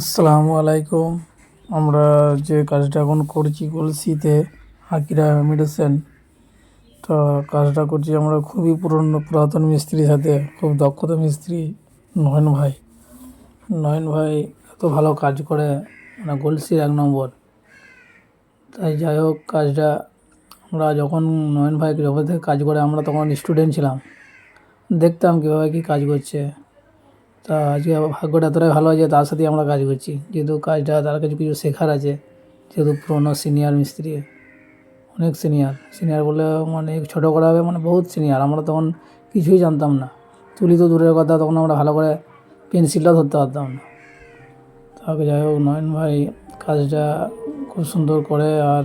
আসসালামু আলাইকুম। আমরা যে কাজটা এখন করছি কলসিতে হাকিরা মেডিসিন, তো কাজটা করছি আমরা খুবই পুরনো, পুরাতন মিস্ত্রির সাথে, খুব দক্ষতা মিস্ত্রি নয়ন ভাই। নয়ন ভাই এত ভালো কাজ করে মানে গলসির এক নম্বর। তাই যাই হোক, কাজটা আমরা যখন নয়ন ভাই যখন থেকে কাজ করে, আমরা তখন স্টুডেন্ট ছিলাম। দেখতাম কীভাবে কী কাজ করছে। তা আজকে ভাগ্যটা এতটাই ভালো আছে তার সাথেই আমরা কাজ করছি। যেহেতু কাজটা তার কাছে কিছু শেখার আছে, যেহেতু পুরোনো সিনিয়র মিস্ত্রি, অনেক সিনিয়র সিনিয়র বলে মানে ছোটো করা হবে মানে বহুত সিনিয়র আমরা তখন কিছুই জানতাম না। তুলি তো দূরের কথা, তখন আমরা ভালো করে পেন্সিলটা ধরতে পারতাম না। তাকে যাই হোক, নয়ন ভাই কাজটা খুব সুন্দর করে আর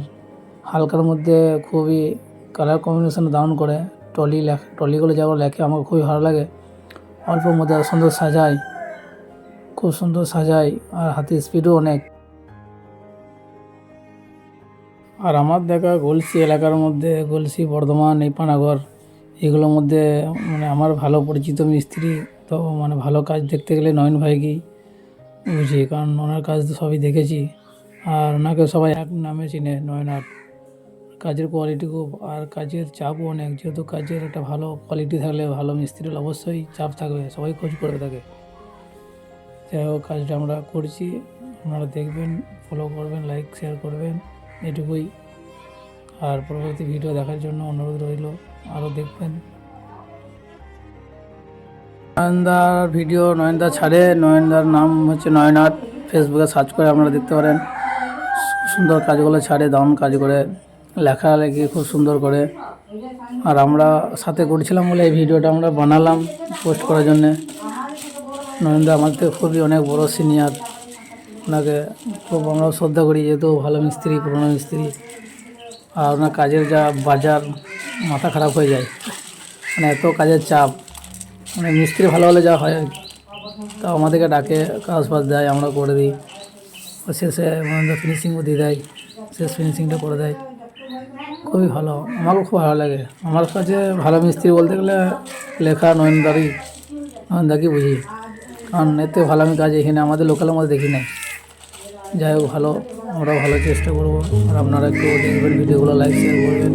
হালকার মধ্যে খুবই কালার কম্বিনেশন দারুণ করে। টলি লেখ, টলিগুলো যেগুলো লেখে, আমার খুবই ভালো লাগে। অল্পর মধ্যে সুন্দর সাজায়, খুব সুন্দর সাজায়, আর হাতের স্পিডও অনেক। আর আমার দেখা গলসি এলাকার মধ্যে, গলসি, বর্ধমান, এই পানাগড়, এগুলোর মধ্যে মানে আমার ভালো পরিচিত মিস্ত্রি, তো মানে ভালো কাজ দেখতে গেলে নয়ন ভাইকেই বুঝি, কারণ ওনার কাজ তো সবই দেখেছি, আর ওনাকে সবাই এক নামে চিনে, নয়ন কাজের কোয়ালিটি খুব, আর কাজের চাপও অনেক। যেহেতু কাজের একটা ভালো কোয়ালিটি থাকলে ভালো মিস্ত্রির অবশ্যই চাপ থাকবে, সবাই খোঁজ করবে তাকে যাই হোক, কাজটা আমরা করছি। আপনারা দেখবেন ফলো করবেন লাইক শেয়ার করবেন, এটুকুই। আর পরবর্তী ভিডিও দেখার জন্য অনুরোধ রইল আরও দেখবেন। নয়নদার ভিডিও নয়নদা ছাড়ে। নয়নদার নাম হচ্ছে নয়নাথ। ফেসবুকে সার্চ করে আপনারা দেখতে পারেন। সুন্দর কাজগুলো ছাড়ে, দারুণ কাজ করে। লেখালেখি খুব সুন্দর করে। আর আমরা সাথে করছিলাম বলে এই ভিডিওটা আমরা বানালাম পোস্ট করার জন্যে। নরেন্দ্র, আমার থেকে খুবই অনেক বড় সিনিয়র। ওনাকে খুব আমরা শ্রদ্ধা করি, যেহেতু ভালো মিস্ত্রি, পুরনো মিস্ত্রি। আর ওনার কাজের যা বাজার, মাথা খারাপ হয়ে যায়। মানে এত কাজের চাপ। মানে মিস্ত্রি ভালো হলে যা হয়। তা আমাদেরকে ডাকে কাজ ফাজ দেয়, আমরা করে দিই। শেষে আমাদের ফিনিশিংও দিয়ে দেয়। শেষ ফিনিশিংটা করে দেয়। খুবই ভালো। আমারও খুব ভালো লাগে। আমার কাছে ভালো মিস্ত্রি বলতে গেলে লেখা নয়নদারি। নয়নদাকে বুঝি। কারণ এতে ভালো আমি কাজ এখানে আমাদের লোকালের মধ্যে দেখি নাই যাই হোক, ভালো। আমরা ভালো চেষ্টা করব। আর আপনারা একটু দেখবেন, ভিডিওগুলো লাইক শেয়ার করবেন।